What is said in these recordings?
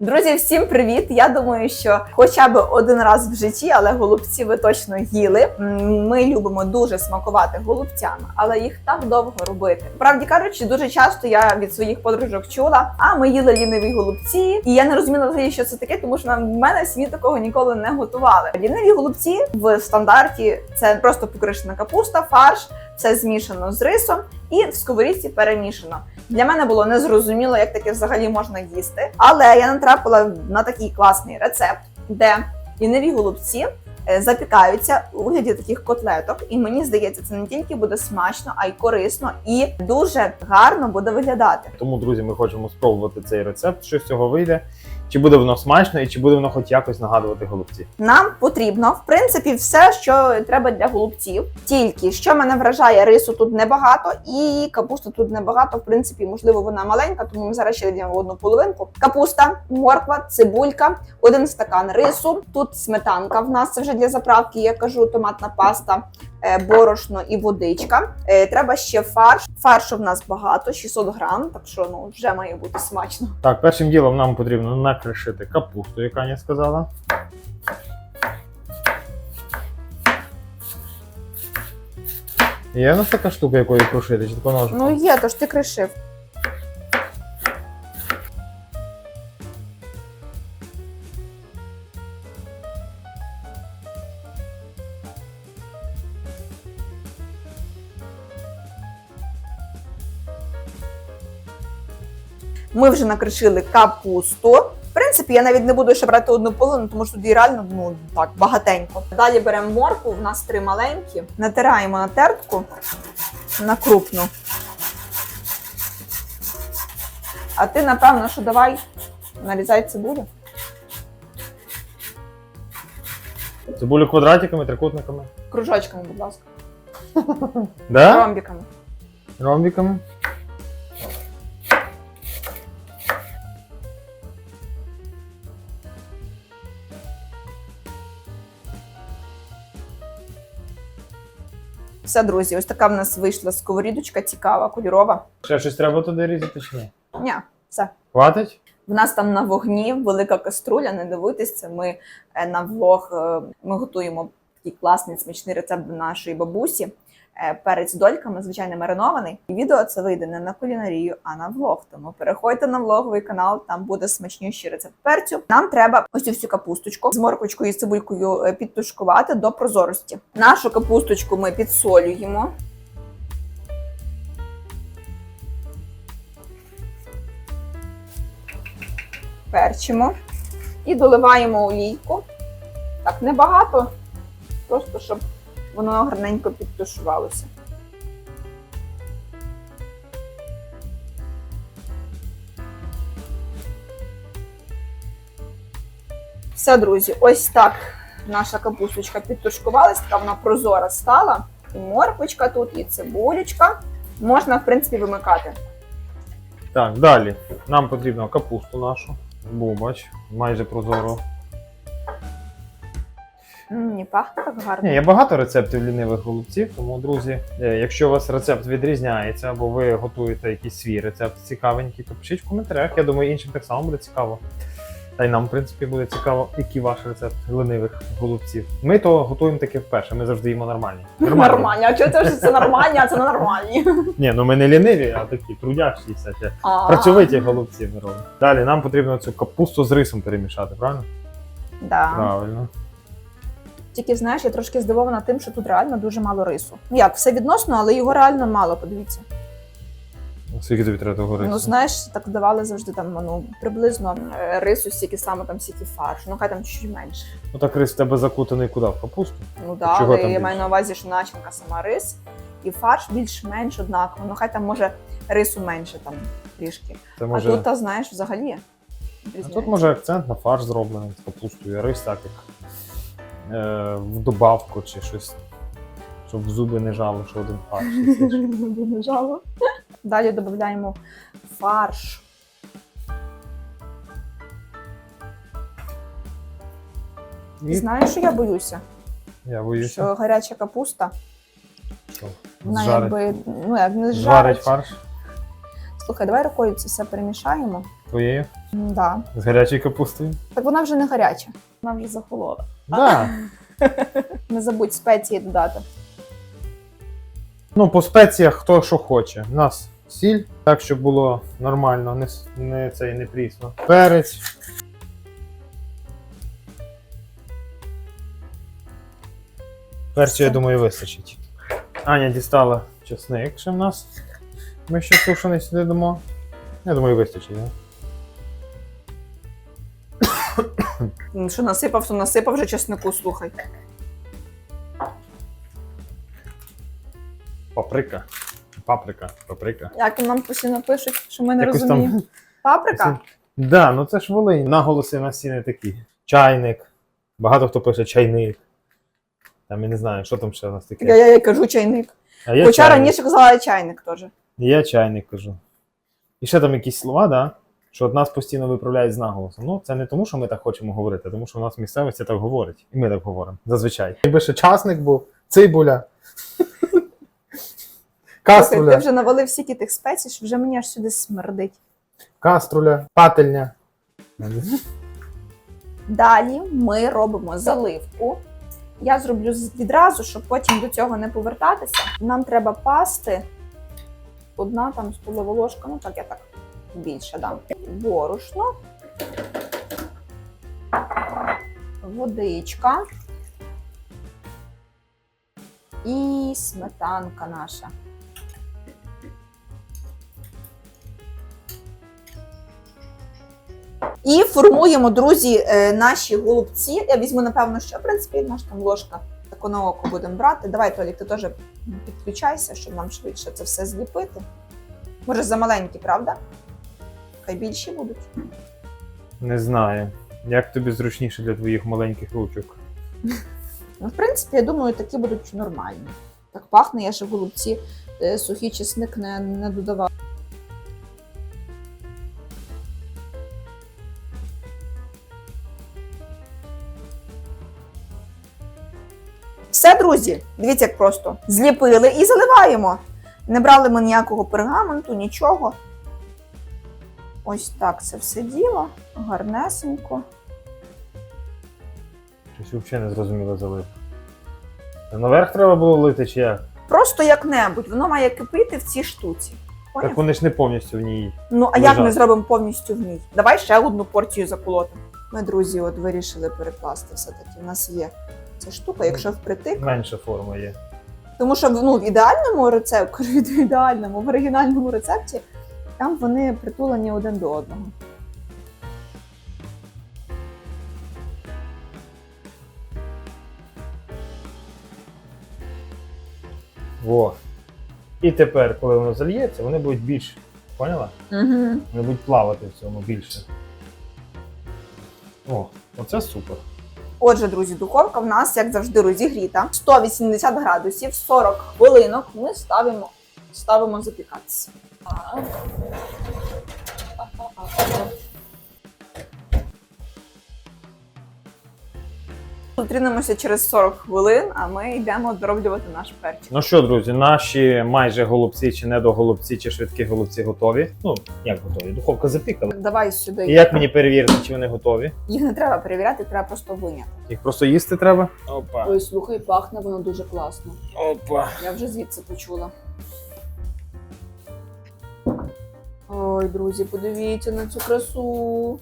Друзі, всім привіт! Я думаю, що хоча б один раз в житті, але голубці ви точно їли. Ми любимо дуже смакувати голубцями, але їх так довго робити. Правді кажучи, дуже часто я від своїх подружок чула, а ми їли ліниві голубці, і я не розуміла взагалі, що це таке, тому що в мене в сім'ї такого ніколи не готували. Ліниві голубці в стандарті це просто покришена капуста, фарш, все змішано з рисом і в сковорідці перемішано. Для мене було незрозуміло, як таке взагалі можна їсти. Але я натрапила на такий класний рецепт, де ліниві голубці е, запікаються у вигляді таких котлеток. І мені здається, це не тільки буде смачно, а й корисно і дуже гарно буде виглядати. Тому, друзі, ми хочемо спробувати цей рецепт, що з цього вийде, чи буде воно смачно і чи буде воно хоч якось нагадувати голубці. Нам потрібно, в принципі, все, що треба для голубців. Тільки що мене вражає, рису тут небагато, і капусти тут небагато. В принципі, можливо, вона маленька, тому ми зараз ще даємо одну половинку. Капуста, морква, цибулька, один стакан рису. Тут сметанка. В нас це вже для заправки. Я кажу, томатна паста. е, Борошно і водичка. Е, Треба ще фарш. Фаршу в нас багато, 600 грам, так що ну вже має бути смачно. Так, першим ділом нам потрібно накришити капусту, як Аня сказала. Є у нас така штука, якою крушити, чи тако ножиком? Ну є, то ж ти кришив. Ми вже накришили капусту. В принципі, я навіть не буду ще брати одну половину, тому що тоді реально ну так багатенько. Далі беремо морку, в нас три маленькі, натираємо на тертку на крупну. А ти, напевно, що давай нарізай цибулю. Цибулю квадратиками, трикутниками. Кружочками, будь ласка. Да? Ромбіками. Ромбиками. Все, друзі, ось така в нас вийшла сковорідочка, цікава, кольорова. Ще щось треба туди різати чи ні? Ні, все. Хватить? В нас там на вогні велика каструля, не дивуйтесь, це ми е, на влог е, ми готуємо такий класний смачний рецепт до нашої бабусі. Е, Перець дольками, звичайно, маринований. І відео це вийде не на кулінарію, а на влог. Тому переходьте на влоговий канал, там буде смачніший рецепт перцю. Нам треба ось цю всю капусточку з морквочкою і цибулькою е, підтушкувати до прозорості. Нашу капусточку ми підсолюємо. перчимо і доливаємо олійку. Так, небагато, просто щоб воно гарненько підтушувалося. Все, друзі, ось так наша капусточка підтушкувалась, така вона прозора стала. І морквочка тут, і цибулечка. Можна, в принципі, вимикати. Так, далі. Нам потрібно капусту нашу. Бубач, майже прозору. Пахне так гарно. Ні, є багато рецептів лінивих голубців, тому, друзі, е, якщо у вас рецепт відрізняється, або ви готуєте якийсь свій рецепт цікавенький, то пишіть в коментарях. Я думаю, іншим так само буде цікаво. Та й нам, в принципі, буде цікаво, який ваш рецепт лінивих голубців. Ми то готуємо таке вперше, ми завжди їмо нормальні. Нормальні. А чого це ж це нормальні, а це не нормальні? Ні, ну ми не ліниві, а такі трудящіся. А, Працьовиті голубці ми робимо. Далі нам потрібно цю капусту з рисом перемішати, правильно? Да. Правильно. Тільки знаєш, я трошки здивована тим, що тут реально дуже мало рису. Ну як, все відносно, але його реально мало, подивіться. Скільки тобі треба того рису? Ну знаєш, так давали завжди там ну, приблизно е, рису, стільки саме там стільки фарш. Ну хай там чуть менше. Ну так рис в тебе закутаний куди? В капусту? Ну да, Чого але там я більше? маю на увазі, що начинка сама рис, і фарш більш-менш однаково. Ну хай там може рису менше там трішки. Це може... А тут, та, знаєш, взагалі. А тут може акцент на фарш зроблений з капустою, а рис так як в добавку чи щось, щоб в зуби не жало, що один фарш. їсиш. Не жало. Далі додаємо фарш. І Знаєш, що я боюся? я боюся, Що гаряча капуста, що вона зжарить, якби ну як не жарить. фарш Слухай, давай рукою це все перемішаємо. твоєю. Да. З гарячою капустою. Так вона вже не гаряча, вона вже захолола. Да. Не забудь спеції додати. Ну, по спеціях хто що хоче. У нас сіль, так, щоб було нормально, не, с- не цей не прісно. Перець. Перцю, я думаю, вистачить. Аня дістала чесник ще в нас. Ми ще сушений сюди дамо. Я думаю, вистачить, да? Що насипав, то насипав вже чеснику, слухай. Паприка. Паприка, паприка. Як нам постійно пишуть, що ми не Якось там- розуміємо. Паприка? Да, ну це ж Волинь. Наголоси на всі не такі. Чайник. Багато хто пише чайник. Там я не знаю, що там ще у нас таке. Я, я, я кажу чайник. А я Хоча чайник. раніше казала чайник теж. Я чайник кажу. І ще там якісь слова, да? Що от нас постійно виправляють з наголосом. Ну, це не тому, що ми так хочемо говорити, а тому що у нас місцевості так говорить. І ми так говоримо. Зазвичай. Якби ще часник був, цибуля. Слухай, ти вже навалив стільки тих спецій, що вже мені аж сюди смердить. каструля, пательня. Далі ми робимо заливку. Я зроблю відразу, щоб потім до цього не повертатися. Нам треба пасти. Одна там столова ложка, ну так я так більше дам. Борошно, водичка і сметанка наша. І формуємо, друзі, е, наші голубці. Я візьму, напевно, що в принципі наш там ложка таку на око будемо брати. Давай, Толік, ти теж підключайся, щоб нам швидше це все зліпити. Може, замаленькі, правда? Хай більші будуть. Не знаю. Як тобі зручніше для твоїх маленьких ручок? Ну, в принципі, я думаю, такі будуть нормальні. Так пахне, я ще в голубці е, сухий чесник не, не додавала. Все, друзі, дивіться, як просто зліпили і заливаємо. Не брали ми ніякого пергаменту, нічого. Ось так це все діло, гарнесенько. Щось взагалі не зрозуміло залив. Наверх треба було лити чи як? Просто як-небудь, воно має кипіти в цій штуці. Поняв? Так вони ж не повністю в ній. Ну, а як ми зробимо повністю в ній? Давай ще одну порцію заколотимо. Ми, друзі, от вирішили перекласти все-таки. У нас є ця штука, якщо впритик. Менша форма є. Тому що ну, в ідеальному рецепті, в ідеальному, в оригінальному рецепті, там вони притулені один до одного. Во. І тепер, коли воно зальється, вони будуть більше. Поняла? Угу. Вони будуть плавати в цьому більше. О, оце супер. Отже, друзі, духовка в нас, як завжди, розігріта. 180 градусів, 40 хвилинок ми ставимо, ставимо запікатися. Зустрінемося через 40 хвилин, а ми йдемо дороблювати наш перчик. Ну що, друзі, наші майже голубці, чи недоголубці, чи швидкі голубці готові. Ну, як готові? Духовка запікала. Давай сюди. І як мені перевірити, чи вони готові? Їх не треба перевіряти, треба просто виняти. Їх просто їсти треба. Опа. Ой, слухай, пахне воно дуже класно. Опа. Я вже звідси почула. Ой, друзі, подивіться на цю красу.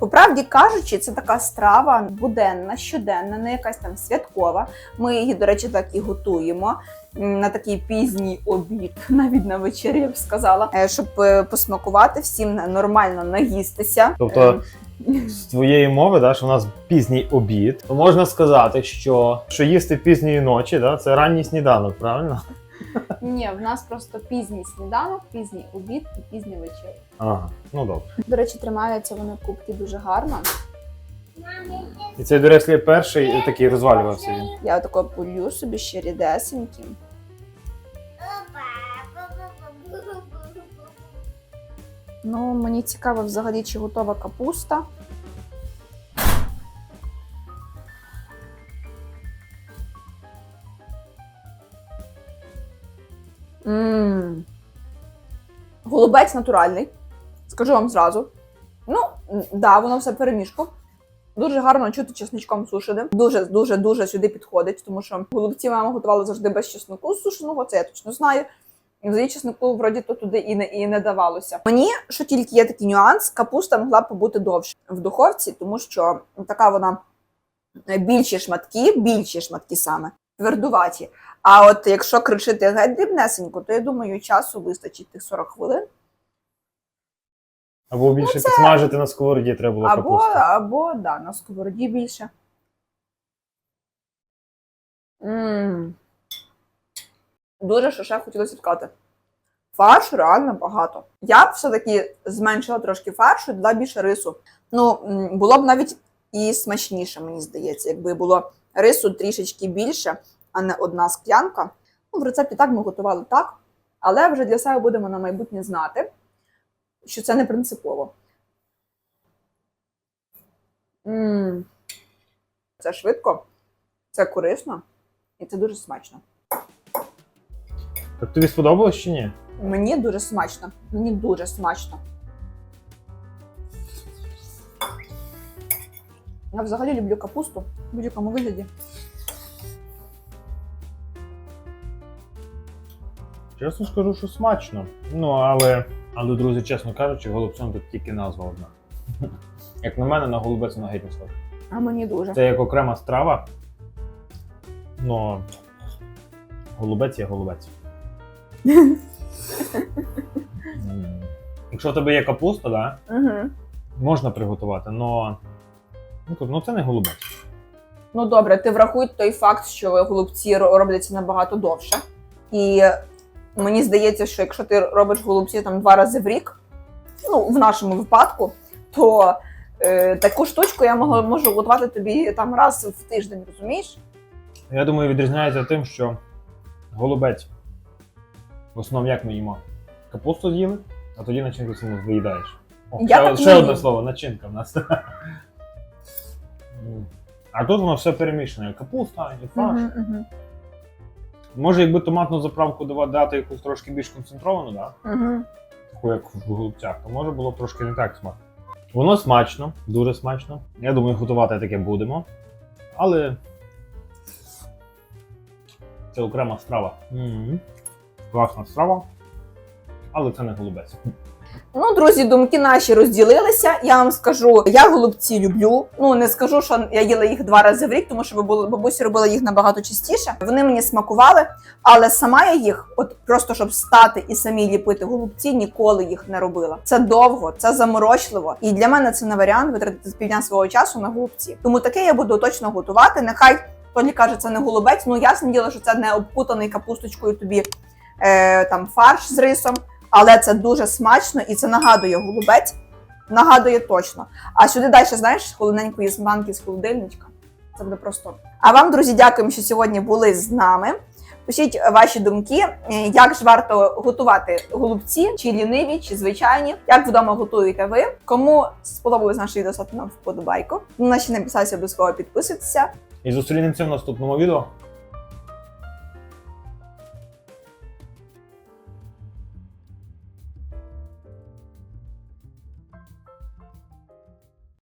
По правді кажучи, це така страва буденна, щоденна, не якась там святкова. Ми її, до речі, так і готуємо на такий пізній обід, навіть на вечері, я б сказала, е, щоб е, посмакувати всім нормально наїстися. Тобто- Ем, З твоєї мови, да, що у нас пізній обід, то можна сказати, що, що їсти пізньої ночі, да, це ранній сніданок, правильно? Ні, в нас просто пізній сніданок, пізній обід і пізня вечеря. Ага, ну добре. До речі, тримаються вони кубки дуже гарно. І цей, до речі, перший такий розвалювався він. Я отако полю собі ще рідесеньким. Ну, мені цікаво взагалі, чи готова капуста. Мм. Голубець натуральний. Скажу вам зразу. Ну, м, да, воно все перемішку. Дуже гарно чути чесничком сушене. Дуже, дуже, сюди підходить, тому що голубці мама готувала завжди без чеснику сушеного, це я точно знаю. І взагалі чеснику вроді то туди і не, і не давалося. Мені, що тільки є такий нюанс, капуста могла б побути довше в духовці, тому що така вона е, більші шматки, більші шматки саме, твердуваті. А от якщо кричити геть дрібнесенько, то я думаю, часу вистачить тих 40 хвилин. Або більше підсмажити на сковороді треба було Або, капусту. або да, на сковороді більше. м Дуже що ще хотілося сказати. Фаршу реально багато. Я б все-таки зменшила трошки фаршу, додала більше рису. Ну, було б навіть і смачніше, мені здається, якби було рису трішечки більше, а не одна склянка. Ну, в рецепті так ми готували так, але вже для себе будемо на майбутнє знати, що це не принципово. М. Це швидко, це корисно і це дуже смачно. Так тобі сподобалось чи ні? Мені дуже смачно. Мені дуже смачно. Я взагалі люблю капусту в будь-якому вигляді. Чесно скажу, що смачно. Ну, але, але, друзі, чесно кажучи, голубцем тут тільки назва одна. Як на мене, на голубець на геть не схоже. А мені дуже. Це як окрема страва. Ну, голубець є голубець. М. Якщо в тебе є капуста, да, Угу. можна приготувати, але ну, тут- ну, це не голубець. Ну добре, ти врахуй той факт, що голубці ро- робляться набагато довше. І мені здається, що якщо ти робиш голубці там два рази в рік, ну в нашому випадку, то е, таку штучку я можу, можу готувати тобі там раз в тиждень, розумієш? Я думаю, відрізняється тим, що голубець в основному як ми їмо? Капусту з'їли, а тоді начинку саму виїдаєш. О, Я ще так ще одне їм. слово, начинка в нас. М. А тут воно все перемішане. Капуста і фарш. Мгм, мгм, Може, якби томатну заправку дати якусь трошки більш концентровану, да? Угу. таку як в голубцях, то може було б трошки не так смачно. Воно смачно, дуже смачно. Я думаю, готувати таке будемо. Але це окрема страва. М. Класна страва. Але це не голубець. Ну, друзі, думки наші розділилися. Я вам скажу, я голубці люблю. Ну не скажу, що я їла їх два рази в рік, тому що бабу- бабусі робила їх набагато частіше. Вони мені смакували, але сама я їх, от просто щоб стати і самі ліпити голубці, ніколи їх не робила. Це довго, це заморочливо. І для мене це не варіант витратити з півдня свого часу на голубці. Тому таке я буду точно готувати. Нехай Толі каже, це не голубець. Ну ясне діло, що це не обкутаний капусточкою тобі е, там фарш з рисом. Але це дуже смачно і це нагадує голубець. Нагадує точно. А сюди далі, знаєш, холодненької зманки з холодильничка. Це буде просто. А вам, друзі, дякуємо, що сьогодні були з нами. Пишіть ваші думки, е, як ж варто готувати голубці, чи ліниві, чи звичайні, як вдома готуєте ви. Кому сподобалось наше відео, ставте нам вподобайку. Наші не обов'язково підписуйтеся. І зустрінемося в наступному відео.